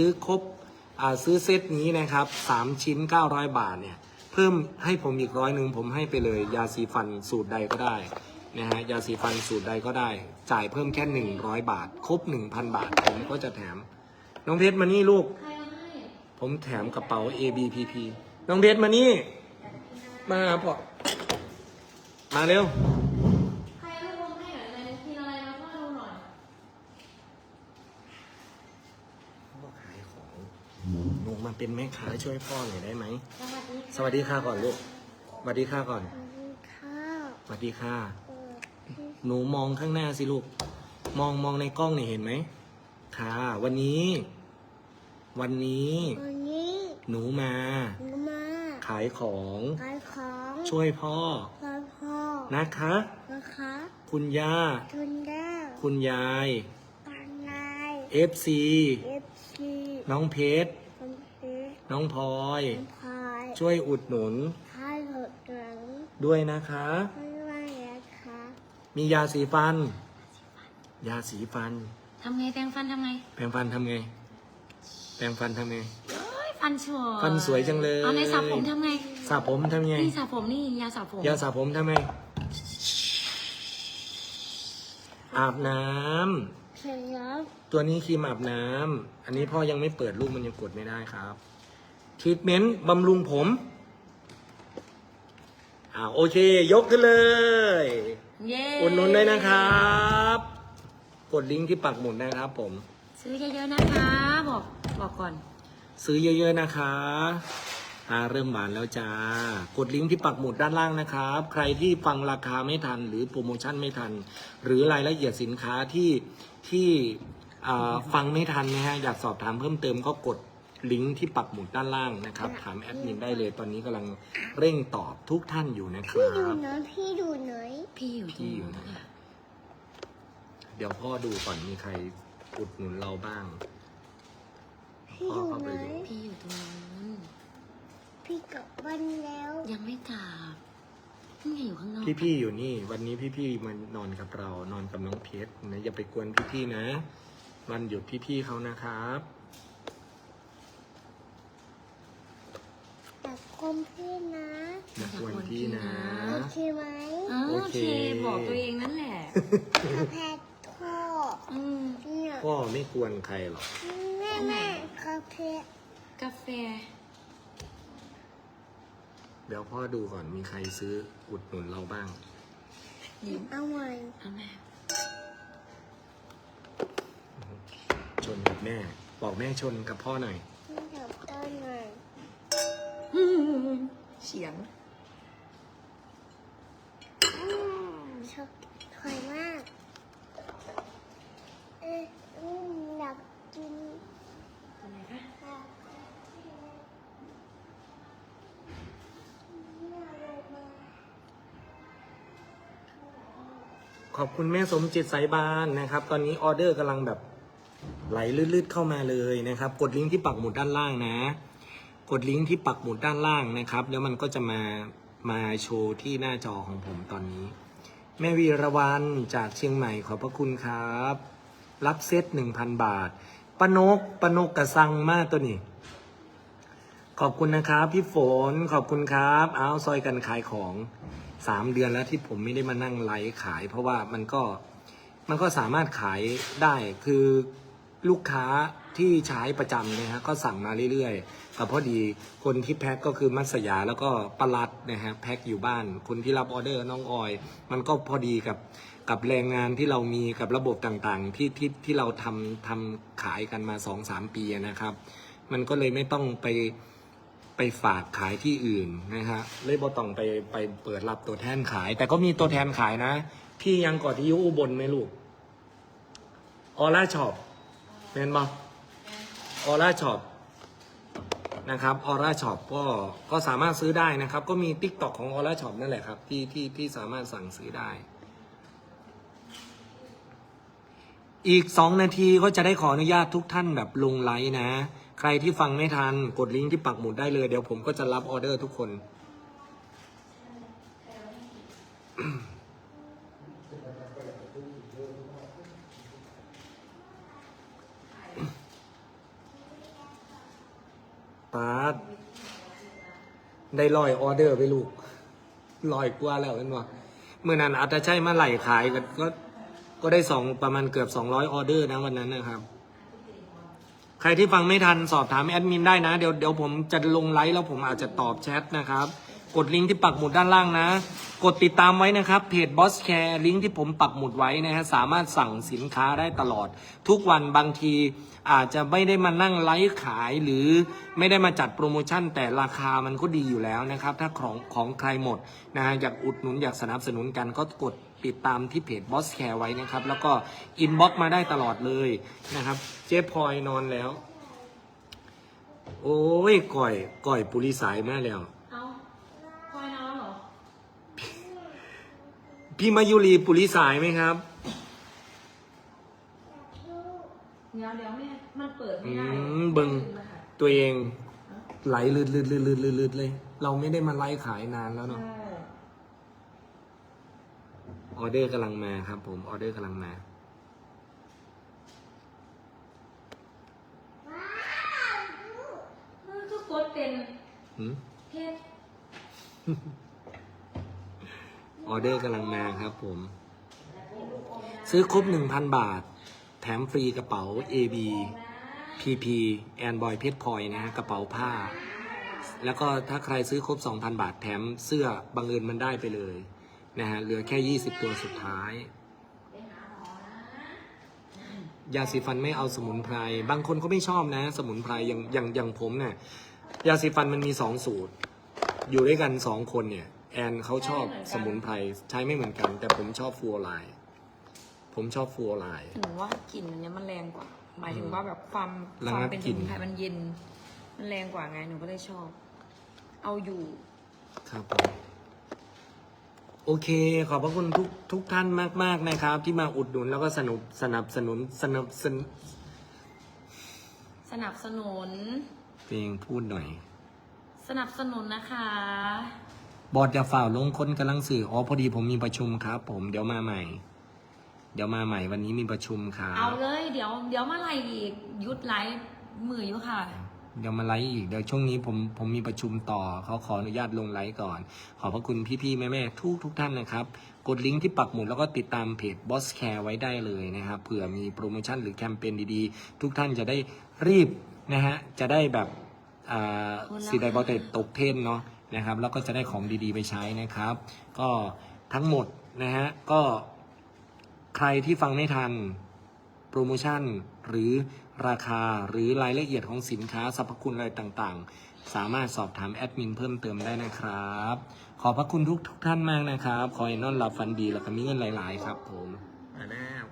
ซื้อครบซื้อเซตนี้นะครับสามชิ้น 900 บาทเนี่ยเพิ่มให้ผมอีกร้อยหนึ่งผมให้ไปเลย ยาสีฟันสูตรใดก็ได้นะฮะยาสีฟันสูตรใดก็ได้ จ่ายเพิ่มแค่ 100 บาท ครบ 1,000 บาท ผมก็จะแถม น้องเพชรมานี่ลูก ผมแถมกระเป๋า ABPP น้องเพชรมานี่ มาพอมาเร็ว ใครเอาให้ผมให้หน่อยเลยกินอะไรมาพ่อดูหน่อย พ่อขายของหนู มาเป็นแม่ค้าช่วยพ่อหน่อยได้ไหม สวัสดีสวัสดีค่ะก่อนลูก สวัสดีค่ะก่อนข้าวสวัสดีค่ะเออหนูมองข้างหน้าสิลูก มองมองในกล้องนี่เห็นไหม ค่ะ วันนี้ วันนี้ วันนี้ หนูมา หนูมา ขายของ ขายของ ช่วยพ่อพ่อพ่อ นะคะ นะคะ คุณย่าทุนดาวคุณยายปันนาย FC เอฟซีน้องเพชรคอมเพล น้องพลอย พายช่วยอุดหนุนพายหดหลังด้วยนะคะ ไม่ว่านะคะมียาสีฟัน ยาสีฟัน ทำไงแปรงฟันทำไงแปรงฟันทำไง แปรงฟันทำไง เอ้ยฟันสวยฟันสวยจังเลย เอาในสระผมทำไง สระผมทำไง นี่สระผมนี่ยาสระผมยาสระผมทำไง อาบน้ำเสร็จแล้ว ตัวนี้ครีมอาบน้ำ อันนี้พ่อยังไม่เปิดลูกมันยังกดไม่ได้ครับท รีทเมนต์บำรุงผมอ่าโอเค ยกขึ้นเลยเย้อุดหนุนด้วยนะครับ กดลิงก์ที่ปักหมุดนะครับผม ซื้อเยอะๆนะคะ บอกบอกก่อน ซื้อเยอะ ๆนะคะตาเริ่มหวานแล้วจ้า กดลิงก์ที่ปักหมุดด้านล่างนะครับ ใครที่ฟังราคาไม่ทัน หรือโปรโมชั่นไม่ทัน หรือรายละเอียดสินค้าที่ที่อ่าฟังไม่ทันนะฮะอยากสอบถามเพิ่มเติมก็กด ลิงก์ที่ปักหมุดด้านล่างนะครับ ถามแอดมินได้เลยตอนนี้กำลังเร่งตอบทุกท่านอยู่นะคพี่รัดูบหน่อยพี่ดูหน่อยพี่อยู่ตรพี่งอยู่นู้นนะค่ะเดี๋ยวพ่อดูก่อนมีใครอุดหนุนเราบ้าง พี่ดูหน่อยพี่อยู่ตรงนู้นพี่กลับบ้านแล้วยังไม่กลับนี่ไงอยู่ข้างนอกพี่ๆอยู่นี่ วันนี้พี่ๆมานอนกับเรานอนกับน้องเพชรนะอย่าไปกวนพี่ๆนะวันหยุดพี่ๆเขานะครับ แต่คมพี่นะอยากวนพี่นะ โอเคไหมอ๋อโอโอเค เค บอกตัวเองนั่นแหละ กาแฟท่ออืม เนี่ยพ่อไม่กวนใครหรอกแม่แม่กาแฟกาแฟ เดี๋ยวพ่อดูก่อนมีใครซื้ออุดหนุนเราบ้าง ยิ้มเอาไว้เอาแม่ชนกับแม่ บอกแม่ชนกับพ่อหน่อย เสียงอืมชอบถอยมาก เอ๊ะอืมอยากกินอะไรคะอยากขอบคุณแม่สมจิตสายบานนะครับ ตอนนี้ออเดอร์กำลังแบบไหลลืดๆเข้ามาเลยนะครับ กดลิงก์ที่ปักหมุดด้านล่างนะ กดลิงก์ที่ปักหมุดด้านล่างนะครับ แล้วมันก็จะมามาโชว์ที่หน้าจอของผมตอนนี้ แม่วีระวันจากเชียงใหม่ขอบพระคุณครับ รับเซตหนึ่งพันบาทปนกปนกกระสังมากตัวนี้ ขอบคุณนะครับ พี่ฝนขอบคุณครับ เอาซอยกันขายของสามเดือนแล้วที่ผมไม่ได้มานั่งไลฟ์ขาย เพราะว่ามันก็มันก็สามารถขายได้คือ ลูกค้าที่ใช้ประจำนะฮะก็สั่งมาเรื่อยๆแต่พอดีคนที่แพ็คก็คือมัสยาแล้วก็ปลัดนะฮะแพ็คอยู่บ้าน คนที่รับออเดอร์น้องออย มันก็พอดีกับกับแรงงานที่เรามีกับระบบต่างๆ ที่ที่ที่เราทำทำขายกันมาสองสามปีนะครับ มันก็เลยไม่ต้องไปไปฝากขายที่อื่นนะฮะเลยบอต้องไปไปเปิดรับตัวแทนขาย แต่ก็มีตัวแทนขายนะ พี่ยังกอนที่อยุอุบลไหมลูกออร่าช็อป เห็นปะออร่าช็อปนะครับออร่าช็อปก็ก็สามารถซื้อได้นะครับ ก็มีติ๊กต็อกของออร่าช็อปนั่นแหละครับที่ที่ที่สามารถสั่งซื้อได้ อีกสองนาทีก็จะได้ขออนุญาตทุกท่านแบบลงไลน์นะ ใครที่ฟังไม่ทันกดลิงก์ที่ปักหมุดได้เลยเดี๋ยวผมก็จะรับออเดอร์ทุกคน ปาดได้ลอยออเดอร์ไปลูกลอยกว่าแล้วเห็นวะเมื่อนั้นอาจจะใช่มาไหลขายกันก็ก็ได้สองประมาณเกือบสองร้อยออเดอร์นะวันนั้นนะครับ ใครที่ฟังไม่ทันสอบถามแอดมินได้นะ เดี๋ยวเดี๋ยวผมจะลงไลฟ์แล้วผมอาจจะตอบแชทนะครับ กดลิงก์ที่ปักหมุดด้านล่างนะ กดติดตามไว้นะครับ เพจ Boss Care ลิงก์ที่ผมปักหมุดไว้นะฮะสามารถสั่งสินค้าได้ตลอด ทุกวันบางทีอาจจะไม่ได้มานั่งไลฟ์ขายหรือไม่ได้มาจัดโปรโมชั่น แต่ราคามันก็ดีอยู่แล้วนะครับ ถ้าของของใครหมดนะฮะอยากอุดหนุนอยากสนับสนุนกันก็กดติดตามที่เพจ Boss Care ไว้นะครับ แล้วก็อินบ็อกมาได้ตลอดเลยนะครับ เจ๊พลอยนอนแล้ว โอ้ยก่อยก่อยปุริสายมาแล้ว เอาคอยนอนแล้วเหรอ พี่มายุรีปุริสายไหมครับ เดี๋ยวเดี๋ยวแม่มันเปิดไม่อืได้มเบิงตัวเองไหลลืดลืดลืดลืดลืดลืดเลย เราไม่ได้มาไล่ขายนานแล้วเนาะ ใช่ออเดอร์กำลังมาครับ ผม ออเดอร์กำลังมา มันก็กดเป็นหืม เพชร ออเดอร์กำลังมาครับผม ซื้อครบหนึ่งพันบาท แถมฟรีกระเป๋า AB PP แอนบอยเพชรพลอยนะฮะกระเป๋าผ้า แล้วก็ถ้าใครซื้อครบ 2,000 บาทแถมเสื้อบังเอิญมันได้ไปเลยนะฮะเหลือแค่ 20 ตัวสุดท้ายยาสีฟันไม่เอาสมุนไพร บางคนก็ไม่ชอบนะ สมุนไพรอย่างอย่างอย่างผมเนี่ยยาสีฟันมันมีสองสูตร อยู่ด้วยกันสองคนเนี่ย แอนเขาชอบสมุนไพรใช้ไม่เหมือนกัน แต่ผมชอบฟูโอไลน์ผมชอบฟูโอไลน์ หนูว่ากลิ่นอันเนี้ยมันแรงกว่า หมายถึงว่าแบบความระความงับเป็นกสลิ่นมุนไพรมันเย็น มันแรงกว่าไงหนูก็เลยชอบ เอาอยู่ ครับผมโอเค ขอบพระคุณทุกทุกท่านมาก ๆ นะครับ ที่มาอุดหนุนแล้วก็สนุบสนับสนุนสนับสนุนสนับสนุน เพลงพูดหน่อย สนับสนุนนะคะ บอดอย่าฝ่าลงคนกำลังสื่ออ๋อพอดีผมมีประชุมครับ ผมเดี๋ยวมาใหม่ เดี๋ยวมาใหม่วันนี้มีประชุมครับเอาเลย เดี๋ยวเดี๋ยวเมื่อไหรอีกยุดไลฟ์มืออยู่ค่ะ เดี๋ยวมาไลฟ์อีกเดี๋ยวช่วงนี้ผมผมมีประชุมต่อเขาขออนุญาตลงไลฟ์ก่อน ขอบพระคุณพี่ๆแม่ๆทุกทุกท่านนะครับ กดลิงก์ที่ปักหมุดแล้วก็ติดตามเพจ Boss Care ไว้ได้เลยนะครับเผื่อมีโปรโมชั่นหรือแคมเปญดีๆ ทุกท่านจะได้รีบนะฮะจะได้แบบอ่าคนละสีไดบอเตตกเทรนเนาะ นะครับแล้วก็จะได้ของดีๆไปใช้นะครับ ก็ทั้งหมดนะฮะก็ใครที่ฟังไม่ทันโปรโมชั่นหรือราคาหรือรายละเอียดของสินค้าสรรพคุณอะไรต่างๆ สามารถสอบถามแอดมินเพิ่มเติมได้นะครับ ขอบพระคุณทุกทุกท่านมากนะครับ ขอให้นอนหลับฝันดีแล้วก็มีเงินหลาย ๆ ครับผมมาแล้ว